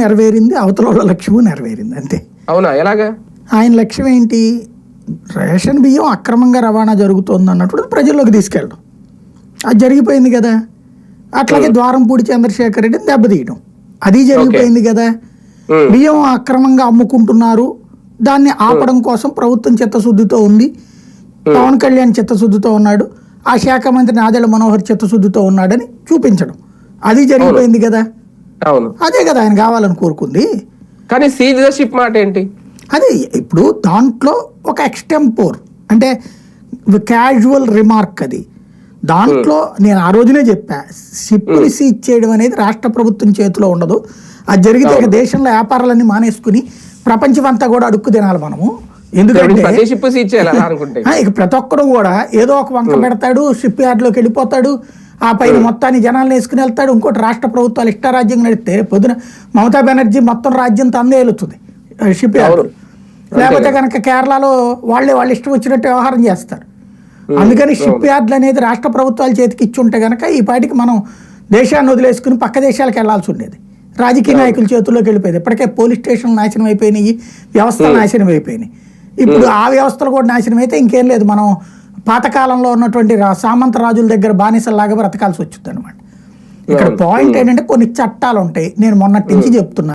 నెరవేరింది అవతల లక్ష్యము నెరవేరింది అంతే. అవునా? ఎలాగా? ఆయన లక్ష్యం ఏంటి? రేషన్ బియ్యం అక్రమంగా రవాణా జరుగుతోంది అన్నప్పుడు ప్రజల్లోకి తీసుకెళ్ళడం. అది జరిగిపోయింది కదా. అట్లాగే ద్వారంపూడి చంద్రశేఖర్ రెడ్డిని దెబ్బతీయడం. అది జరిగిపోయింది కదా. ఉమ్, బియ్యం అక్రమంగా అమ్ముకుంటున్నారు. దాన్ని ఆపడం కోసం ప్రభుత్వం చిత్తశుద్ధితో ఉంది. పవన్ కళ్యాణ్ చిత్తశుద్ధితో ఉన్నాడు. ఆ శాఖ మంత్రి నాదెళ్ళ మనోహర్ చిత్తశుద్ధితో ఉన్నాడని చూపించడం. అది జరిగిపోయింది కదా. అదే కదా ఆయన కావాలని కోరుకుంది. కానీ సీజ్ ద షిప్ మాట ఏంటి? అదే ఇప్పుడు దాంట్లో ఒక ఎక్స్టెంపోర్ అంటే క్యాజువల్ రిమార్క్ అది. దాంట్లో నేను ఆ రోజునే చెప్పా సిప్పుని సీజ్ చేయడం అనేది రాష్ట్ర ప్రభుత్వం చేతిలో ఉండదు. అది జరిగితే దేశంలో వ్యాపారాలన్నీ మానేసుకుని ప్రపంచం అంతా కూడా అడుక్కు తినాలి మనము. ఎందుకంటే ప్రతి షిప్ అనుకుంటే. ఇక ప్రతి ఒక్కరు కూడా ఏదో ఒక వంక పెడతాడు షిప్ యార్డ్లోకి వెళ్ళిపోతాడు ఆ పైన మొత్తాన్ని జనాలను వేసుకుని వెళ్తాడు ఇంకోటి రాష్ట్ర ప్రభుత్వాలు ఇష్టారాజ్యం నడిస్తే పొద్దున మమతా బెనర్జీ మొత్తం రాజ్యం తందే వెళుతుంది షిప్ యార్డ్. లేకపోతే కనుక కేరళలో వాళ్ళే వాళ్ళు ఇష్టం వచ్చినట్టు వ్యవహారం చేస్తారు. అందుకని షిప్ యార్డ్లు అనేది రాష్ట్ర ప్రభుత్వాల చేతికి ఇచ్చి ఉంటే కనుక ఈ పాటికి మనం దేశాన్ని వదిలేసుకుని పక్క దేశాలకు వెళ్ళాల్సి ఉండేది. రాజకీయ నాయకుల చేతుల్లోకి వెళ్ళిపోయేది. ఇప్పటికే పోలీస్ స్టేషన్లు నాశనం అయిపోయినాయి వ్యవస్థలు నాశనం అయిపోయినాయి. ఇప్పుడు ఆ వ్యవస్థలు కూడా నాశనం అయితే ఇంకేం లేదు. మనం పాతకాలంలో ఉన్నటువంటి సామంత రాజుల దగ్గర బానిసల్లాగా బ్రతకాల్సి వచ్చింది అనమాట ఇక్కడ పాయింట్ ఏంటంటే కొన్ని చట్టాలు ఉంటాయి నేను మొన్నటి నుంచి చెప్తున్నా.